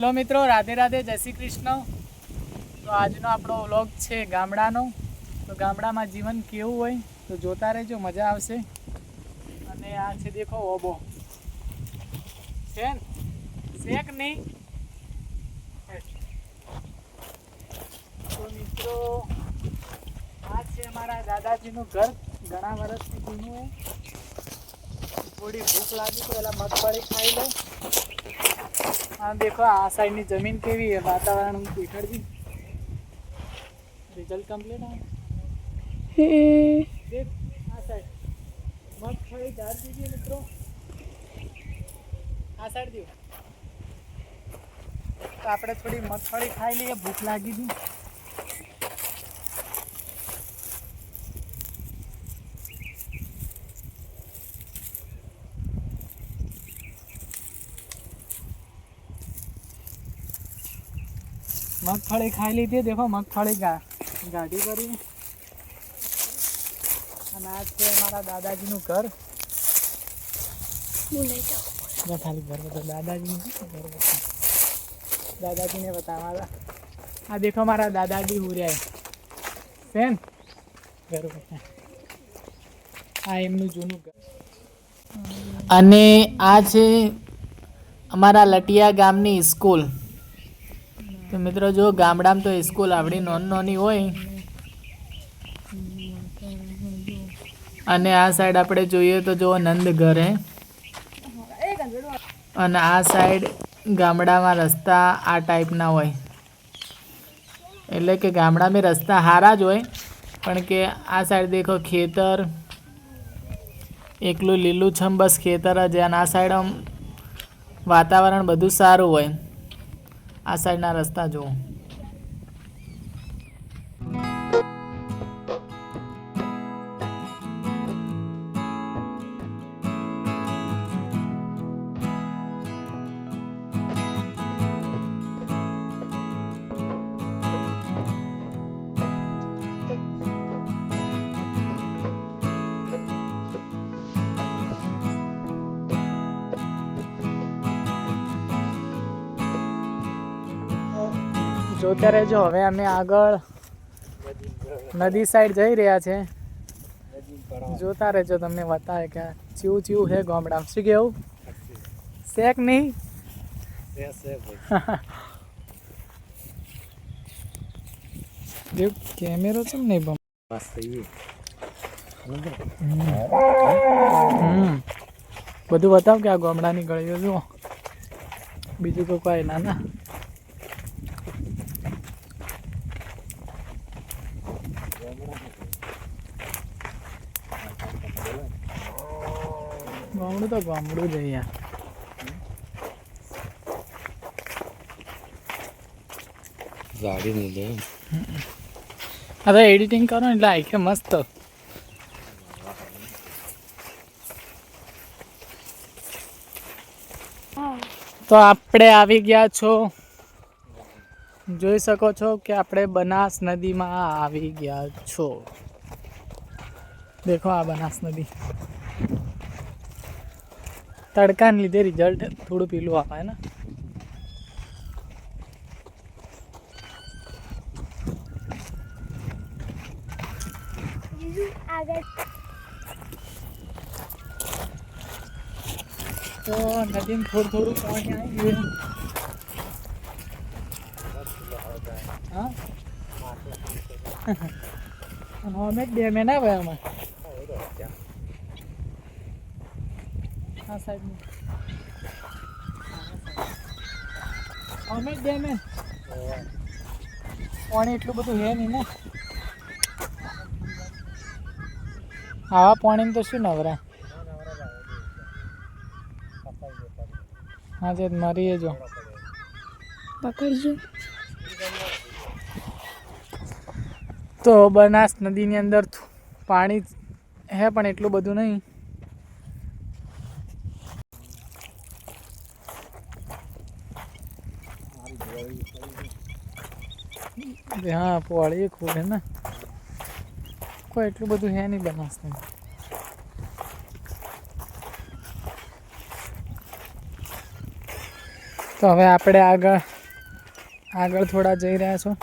Hello મિત્રો, રાધે રાધે, જય શ્રી કૃષ્ણ. તો આજનો આપણો વ્લોગ છે ગામડાનો. તો ગામડામાં જીવન કેવું હોય તો જોતા રહેજો, મજા આવશે. અને આ છે દેખો ઓબો. છે શેક નહીં? તો મિત્રો, આ છે અમારા દાદાજીનું ઘર. ઘણા વર્ષથી જૂનું. થોડી ભૂખ લાગી, તો પહેલાં મગફળી ખાઈ લઉં હા દેખો આ સાઈડની જમીન કેવી છે? વાતાવરણ પીઠળજી રિઝલ્ટ કમ્પ્લીટ આવે દેખ આ સાઈડ મગફળી ઝાડ દીધી મિત્રો. આ સાઈડ દો તો આપણે થોડી મગફળી ખાઈ લઈએ ભૂખ લાગી હતી મગફળી ખાઈ લીધી. દેખો મગફળી ગા ગાઢી કરી અને આ છે અમારા દાદાજીનું ઘર. જો ખાલી ઘર બધા દાદાજીનું ઘર બતા દાદાજીને બતાવવા આ દેખો મારા દાદાજી ઉર્યા બેન ઘર બતા આ એમનું જૂનું ઘર. અને આ છે અમારા લટિયા ગામની સ્કૂલ. તો મિત્રો, જો ગામડામાં તો સ્કૂલ આવડી નોન નોની હોય. અને આ સાઈડ આપણે જોઈએ તો જો નંદ ઘર. અને આ સાઈડ ગામડામાં રસ્તા આ ટાઈપના હોય. એટલે કે ગામડામાં રસ્તા સારા જ હોય. પણ કે આ સાઈડ દેખો ખેતર, એકલું લીલું છમ બસ ખેતર જ અને આ સાઈડ આમ વાતાવરણ બધું સારું હોય. આ સાઈડના રસ્તા જુઓ. જોતા રહેજો હવે અમે આગળ નદી સાઈડ જઈ રહ્યા છે. જોતા રહેજો તમને બતાવે કે ચીવું ચીવું છે ગામડા શું કેવું શેક નહીં? કેમેરો છે નહીં હમ. બધું બતાવ કે આ ગામડાની ગળીઓ જુઓ. બીજું તો કોઈ ના ના. ગામડું તો ગામડું જ અહીંયા ગાડી નહીં લે અરે એડિટિંગ કરો ને એટલે આખે મસ્ત તો આપણે આવી ગયા છો. જોઈ શકો છો કે આપણે બનાસ નદીમાં આવી ગયા છો. દેખો આ બનાસ નદી. તડકાને લીધે રિઝલ્ટ થોડું પીલું આવે ને? તો નદીમાં થોડું થોડું પાણી આવી ગયું હા? અમે બે મહિના ભાઈ અમે હા સાહેબ અમે ડેમે પાણી એટલું બધું હે નહીં ને. આવા પાણીમાં તો શું નવરા. હા જે મરીએ જો. પકડજો. તો બનાસ નદીની અંદર પાણી હે પણ એટલું બધું નહીં. હા પોળી ખૂબ હે ને. કોઈ એટલું બધું હે નહીં બનાસ તો હવે આપણે આગળ આગળ થોડા જઈ રહ્યા છો.